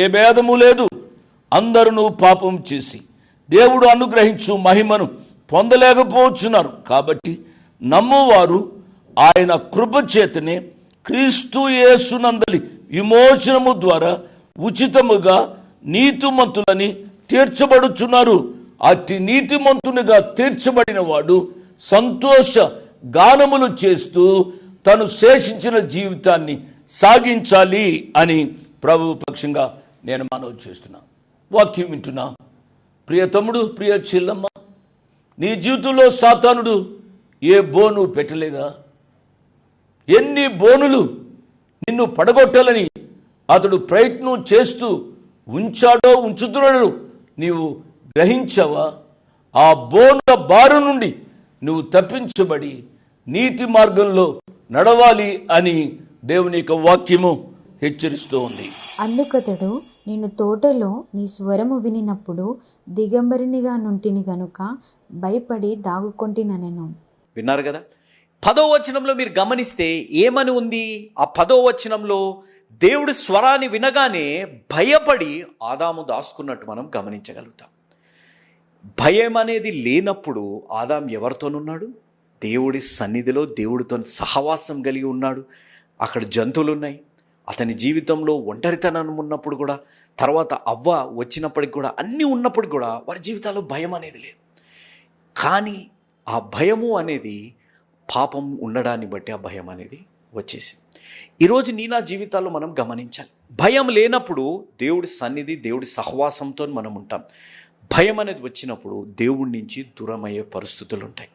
ఏ భేదము లేదు. అందరూ పాపం చేసి దేవుడు అనుగ్రహించు మహిమను పొందలేకపోతున్నారు కాబట్టి నమ్మువారు ఆయన కృపచేతనే క్రీస్తు యేసునందలి విమోచనము ద్వారా ఉచితముగా నీతిమంతులని తీర్చబడుచున్నారు. అతి నీతిమంతునిగా తీర్చబడిన వాడు సంతోష గానములు చేస్తూ తను శేషించిన జీవితాన్ని సాగించాలి అని ప్రభు పక్షంగా నేను మనవి చేస్తున్నా వాక్యం వింటున్నా. ప్రియ తమ్ముడు ప్రియ చెల్లమ్మ నీ జీవితంలో సాతానుడు ఏ బోను పెట్టలేదా? ఎన్ని బోనులు నిన్ను పడగొట్టాలని అతడు ప్రయత్నం చేస్తూ ఉంచాడో ఉంచుతున్నాడు నీవు గ్రహించావా? ఆ బోనుల బారు నుండి నువ్వు తప్పించబడి నీతి మార్గంలో నడవాలి అని దేవుని యొక్క వాక్యము. హెచ్చరిస్తూ ఉంది. అందుకతడు నేను తోటలో నీ స్వరము వినినప్పుడు దిగంబరినిగా నుంటిని గనుక భయపడి దాగుకొంటిననెను. విన్నారు కదా? పదో వచనంలో మీరు గమనిస్తే ఏమని ఉంది? ఆ పదో వచనంలో దేవుడి స్వరాన్ని వినగానే భయపడి ఆదాము దాసుకున్నట్టు మనం గమనించగలుగుతాం. భయం అనేది లేనప్పుడు ఆదాం ఎవరితోనున్నాడు? దేవుడి సన్నిధిలో దేవుడితో సహవాసం కలిగి ఉన్నాడు. అక్కడ జంతువులు ఉన్నాయి అతని జీవితంలో ఒంటరితనం ఉన్నప్పుడు కూడా తర్వాత అవ్వ వచ్చినప్పటికి కూడా అన్నీ ఉన్నప్పటికి కూడా వారి జీవితాల్లో భయం అనేది లేదు. కానీ ఆ భయము అనేది పాపం ఉండడాన్ని బట్టి ఆ భయం అనేది వచ్చేసింది. ఈరోజు నీ నా జీవితాల్లో మనం గమనించాలి. భయం లేనప్పుడు దేవుడి సన్నిధి దేవుడి సహవాసంతో మనం ఉంటాం. భయం అనేది వచ్చినప్పుడు దేవుడి నుంచి దూరమయ్యే పరిస్థితులు ఉంటాయి.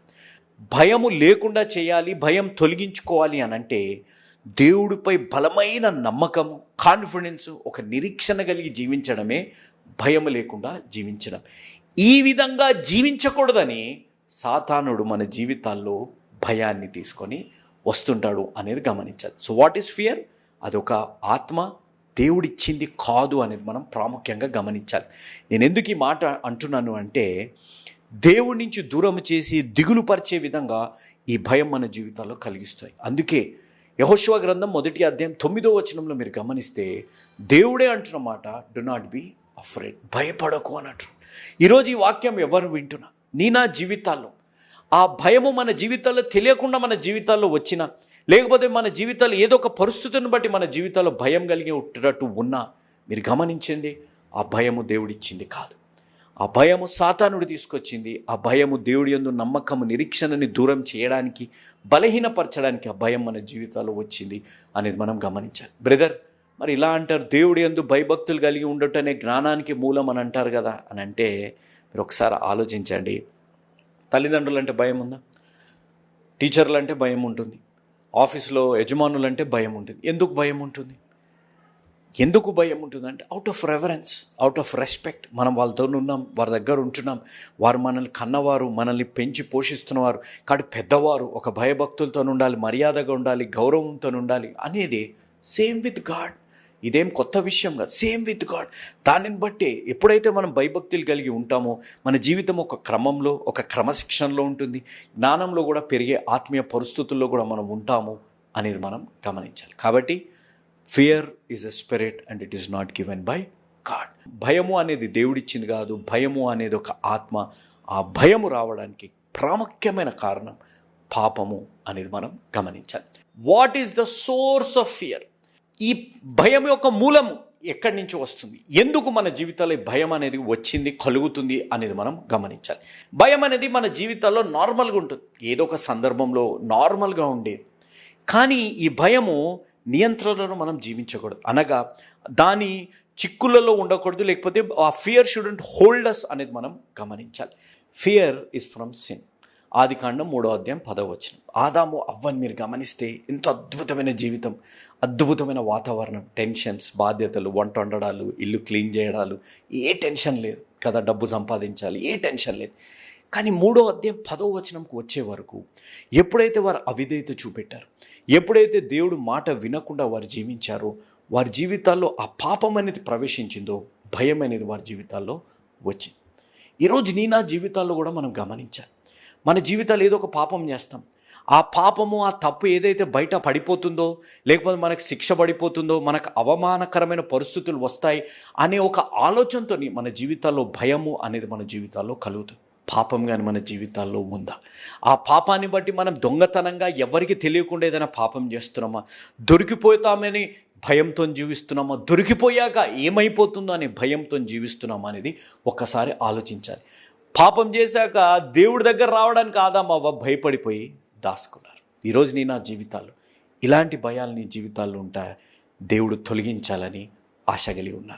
భయము లేకుండా చేయాలి భయం తొలగించుకోవాలి అని అంటే దేవుడిపై బలమైన నమ్మకం కాన్ఫిడెన్స్ ఒక నిరీక్షణ కలిగి జీవించడమే భయం లేకుండా జీవించడం. ఈ విధంగా జీవించకూడదని సాతానుడు మన జీవితాల్లో భయాన్ని తీసుకొని వస్తుంటాడు అనేది గమనించాలి. సో వాట్ ఈస్ ఫియర్ అదొక ఆత్మ దేవుడిచ్చింది కాదు అనేది మనం ప్రాముఖ్యంగా గమనించాలి. నేను ఎందుకు ఈ మాట అంటున్నాను అంటే దేవుడి నుంచి దూరం చేసి దిగులు పరిచే విధంగా ఈ భయం మన జీవితాల్లో కలిగిస్తాయి. అందుకే యహోశివ గ్రంథం మొదటి అధ్యాయం తొమ్మిదో వచనంలో మీరు గమనిస్తే దేవుడే అంటున్న మాట డు నాట్ బి అఫ్రేడ్ భయపడకు అన్నట్టు. ఈరోజు ఈ వాక్యం ఎవరు వింటున్నా? నీ నా జీవితాల్లో. ఆ భయము మన జీవితాల్లో తెలియకుండా మన జీవితాల్లో వచ్చిన లేకపోతే మన జీవితాల్లో ఏదో ఒక పరిస్థితిని బట్టి మన జీవితాల్లో భయం కలిగి ఉంటున్నట్టు ఉన్నా మీరు గమనించండి ఆ భయము దేవుడిచ్చింది కాదు. ఆ భయము సాతానుడు తీసుకొచ్చింది. ఆ భయము దేవుడి ఎందు నమ్మకము నిరీక్షణని దూరం చేయడానికి బలహీనపరచడానికి ఆ భయం మన జీవితాల్లో వచ్చింది అనేది మనం గమనించాలి. బ్రదర్ మరి ఇలా అంటారు దేవుడి ఎందు భయభక్తులు కలిగి ఉండటనే జ్ఞానానికి మూలం అని అంటారు కదా అని అంటే మీరు ఒకసారి ఆలోచించండి. తల్లిదండ్రులు అంటే భయం ఉందా? టీచర్లు అంటే భయం ఉంటుంది. ఆఫీస్లో యజమానులు అంటే భయం ఉంటుంది. ఎందుకు భయం ఉంటుంది? ఎందుకు భయం ఉంటుందంటే out of reverence out of respect మనం వాళ్ళతో ఉన్నాం వారి దగ్గర ఉంటున్నాం. వారు మనల్ని కన్నవారు మనల్ని పెంచి పోషిస్తున్నవారు. కాడు పెద్దవారు ఒక భయభక్తులతో ఉండాలి మర్యాదగా ఉండాలి గౌరవంతో ఉండాలి అనేది సేమ్ విత్ గాడ్ ఇదేం కొత్త విషయం కాదు. సేమ్ విత్ గాడ్ దానిని బట్టి ఎప్పుడైతే మనం భయభక్తులు కలిగి ఉంటామో మన జీవితం ఒక క్రమంలో ఒక క్రమశిక్షణలో ఉంటుంది. జ్ఞానంలో కూడా పెరిగే ఆత్మీయ పరిస్థితుల్లో కూడా మనం ఉంటాము అనేది మనం గమనించాలి. కాబట్టి fear is a spirit and it is not given by God భయము అనేది దేవుడిచ్చింది కాదు. భయము అనేది ఒక ఆత్మ. ఆ భయము రావడానికి ప్రాముఖ్యమైన కారణం పాపము అనేది మనం గమనించాలి. What is the source of fear ఈ భయం యొక్క మూలము ఎక్కడి నుంచి వస్తుంది? ఎందుకు మన జీవితాల్లో భయం అనేది వచ్చింది కలుగుతుంది అనేది మనం గమనించాలి. భయం అనేది మన జీవితాల్లో నార్మల్గా ఉంటుంది. ఏదో ఒక సందర్భంలో నార్మల్గా ఉండేది. కానీ ఈ భయము నియంత్రణలో మనం జీవించకూడదు. అనగా దాని చిక్కులలో ఉండకూడదు లేకపోతే ఆ ఫియర్ షుడెంట్ హోల్డర్స్ అనేది మనం గమనించాలి. ఫియర్ ఇస్ ఫ్రమ్ సిన్ ఆది కాండం మూడో అధ్యాయం పదవ వచనం. ఆదాము అవ్వని మీరు గమనిస్తే ఎంత అద్భుతమైన జీవితం అద్భుతమైన వాతావరణం టెన్షన్స్ బాధ్యతలు వంట వండడాలు ఇల్లు క్లీన్ చేయడాలు ఏ టెన్షన్ లేదు. కదా డబ్బు సంపాదించాలి ఏ టెన్షన్ లేదు. కానీ మూడో అధ్యాయం పదో వచనంకు వచ్చే వరకు ఎప్పుడైతే వారు అవిధేయత చూపెట్టారు ఎప్పుడైతే దేవుడు మాట వినకుండా వారు జీవించారో వారి జీవితాల్లో ఆ పాపం అనేది ప్రవేశించిందో భయం అనేది వారి జీవితాల్లో వచ్చింది. ఈరోజు నీ నా జీవితాల్లో కూడా మనం గమనించాలి. మన జీవితాలు ఏదో ఒక పాపం చేస్తాం. ఆ పాపము ఆ తప్పు ఏదైతే బయట పడిపోతుందో లేకపోతే మనకు శిక్ష పడిపోతుందో మనకు అవమానకరమైన పరిస్థితులు వస్తాయి అనే ఒక ఆలోచనతో మన జీవితాల్లో భయము అనేది మన జీవితాల్లో కలుగుతుంది. పాపం కానీ మన జీవితాల్లో ఉందా? ఆ పాపాన్ని బట్టి మనం దొంగతనంగా ఎవరికి తెలియకుండా ఏదైనా పాపం చేస్తున్నామా? దొరికిపోతామని భయంతో జీవిస్తున్నామా? దొరికిపోయాక ఏమైపోతుందో అనే భయంతో జీవిస్తున్నామా అనేది ఒక్కసారి ఆలోచించాలి. పాపం చేశాక దేవుడి దగ్గర రావడానికి ఆదాం అవ్వ భయపడిపోయి దాసుకున్నారు. ఈరోజు నీ నా జీవితాల్లో ఇలాంటి భయాలు నీ జీవితాల్లో ఉంటాయి? దేవుడు తొలగించాలని ఆశ కలిగి ఉన్నారు.